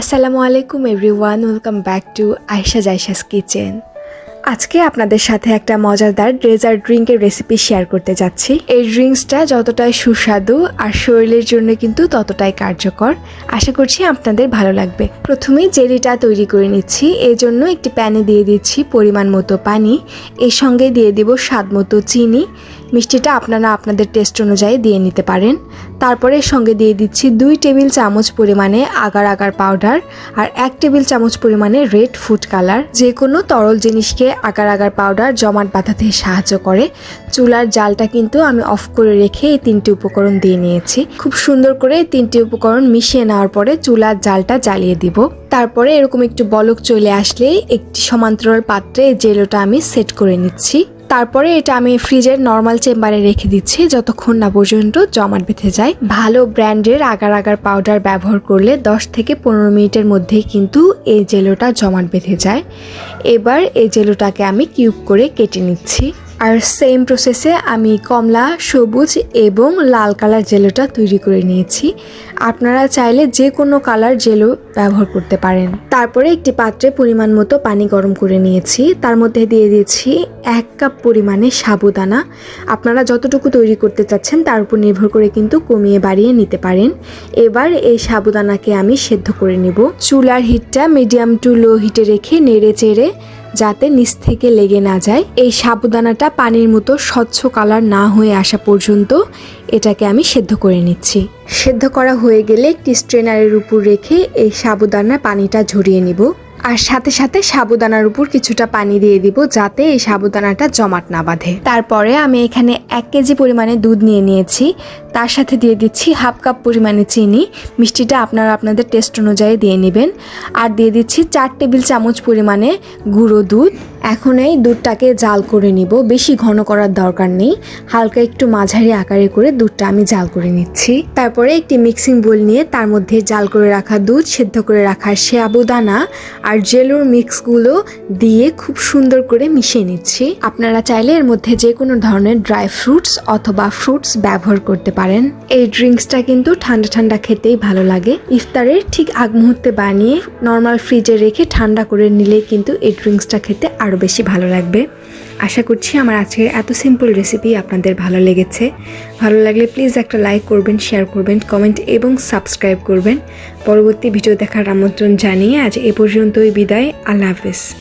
আসসালামু আলাইকুম everyone, welcome back to Ayesha Zaisha's kitchen. আজকে আপনাদের সাথে একটা মজাদার ড্রেজার ড্রিঙ্কের রেসিপি শেয়ার করতে যাচ্ছি। এই ড্রিঙ্কসটা যতটাই সুস্বাদু আর শরীরের জন্য কিন্তু ততটাই কার্যকর। আশা করছি আপনাদের ভালো লাগবে। প্রথমেই জেলিটা তৈরি করে নিচ্ছি। এই জন্য একটি প্যানে দিয়ে দিচ্ছি পরিমাণ মতো পানি। এর সঙ্গে দিয়ে দিব স্বাদ মতো চিনি। মিষ্টিটা আপনারা আপনাদের টেস্ট অনুযায়ী দিয়ে নিতে পারেন। তারপরে সঙ্গে দিয়ে দিচ্ছি দুই টেবিল চামচ পরিমাণে আগার আগার পাউডার আর এক টেবিল চামচ পরিমাণে রেড ফুড কালার যে কোনো তরল জিনিসকে আগার আগার পাউডার জমাট বাঁধাতে সাহায্য করে। চুলার জালটা কিন্তু আমি অফ করে রেখে এই তিনটি উপকরণ দিয়ে নিয়েছি। খুব সুন্দর করে তিনটি উপকরণ মিশিয়ে নেওয়ার পরে চুলার জালটা জ্বালিয়ে দিব। তারপরে এরকম একটু বলক চলে আসলে একটি সমান্তরাল পাত্রে জেলোটা আমি সেট করে নিচ্ছি। তারপরে এটা আমি ফ্রিজের নর্মাল চেম্বারে রেখে দিচ্ছি, যতক্ষণ না পর্যন্ত জমাট বেঁধে যায়। ভালো ব্র্যান্ডের আগার আগার পাউডার ব্যবহার করলে 10 থেকে পনেরো মিনিটের মধ্যেই কিন্তু এই জেলোটা জমাট বেঁধে যায়। এবার এই জেলোটাকে আমি কিউব করে কেটে নিচ্ছি। আর সেম প্রসেসে আমি কমলা, সবুজ এবং লাল কালার জেলোটা তৈরি করে নিয়েছি। আপনারা চাইলে যে কোনো কালার জেলো ব্যবহার করতে পারেন। তারপরে একটি পাত্রে পরিমাণ মতো পানি গরম করে নিয়েছি। তার মধ্যে দিয়ে দিয়েছি এক কাপ পরিমাণে সাবুদানা। আপনারা যতটুকু তৈরি করতে চাচ্ছেন তার উপর নির্ভর করে কিন্তু কমিয়ে বাড়িয়ে নিতে পারেন। এবার এই সাবুদানাকে আমি সেদ্ধ করে নেব। চুলার হিটটা মিডিয়াম টু লো হিটে রেখে নেড়ে চেড়ে যাতে নিচ থেকে লেগে না যায়। এই সাবুদানাটা পানির মতো স্বচ্ছ কালার না হয়ে আসা পর্যন্ত এটাকে আমি সেদ্ধ করে নিচ্ছি। সেদ্ধ করা হয়ে গেলে একটি স্ট্রেনারের উপর রেখে এই সাবুদানার পানিটা ঝরিয়ে নিব। আর সাথে সাথে সাবুদানার উপর কিছুটা পানি দিয়ে দিব যাতে এই সাবুদানাটা জমাট না বাঁধে। তারপরে আমি এখানে এক কেজি পরিমাণে দুধ নিয়ে নিয়েছি। তার সাথে দিয়ে দিচ্ছি হাফ কাপ পরিমাণে চিনি। মিষ্টিটা আপনারা আপনাদের টেস্ট অনুযায়ী দিয়ে নেবেন। আর দিয়ে দিচ্ছি চার টেবিল চামচ পরিমাণে গুঁড়ো দুধ। এখন এই দুধটাকে জাল করে নিব। বেশি ঘন করার দরকার নেই। হালকা একটু মাঝারি আকারে করে দুধটা আমি জাল করে নিচ্ছি। তারপরে একটি মিক্সিং বোল নিয়ে তার মধ্যে জাল করে রাখা দুধ, সেদ্ধ করে রাখা সাবুদানা আর জেলোর মিক্সগুলো দিয়ে খুব সুন্দর করে মিশিয়ে নিচ্ছি। আপনারা চাইলে এর মধ্যে যে কোনো ধরনের ড্রাই ফ্রুটস অথবা ফ্রুটস ব্যবহার করতে পারেন। এই ড্রিঙ্কসটা কিন্তু ঠান্ডা ঠান্ডা খেতেই ভালো লাগে। ইফতারের ঠিক আগ মুহূর্তে বানিয়ে নর্মাল ফ্রিজে রেখে ঠান্ডা করে নিলে কিন্তু এই ড্রিঙ্কসটা খেতে আরও বেশি ভালো লাগবে। আশা করছি আমার আজকের এত সিম্পল রেসিপি আপনাদের ভালো লেগেছে। ভালো লাগলে প্লিজ একটা লাইক করবেন শেয়ার করবেন কমেন্ট এবং সাবস্ক্রাইব করবেন। পরবর্তী ভিডিও দেখার আমন্ত্রণ জানিয়ে আজ এ পর্যন্তই বিদায়। আল্লাহ হাফেজ।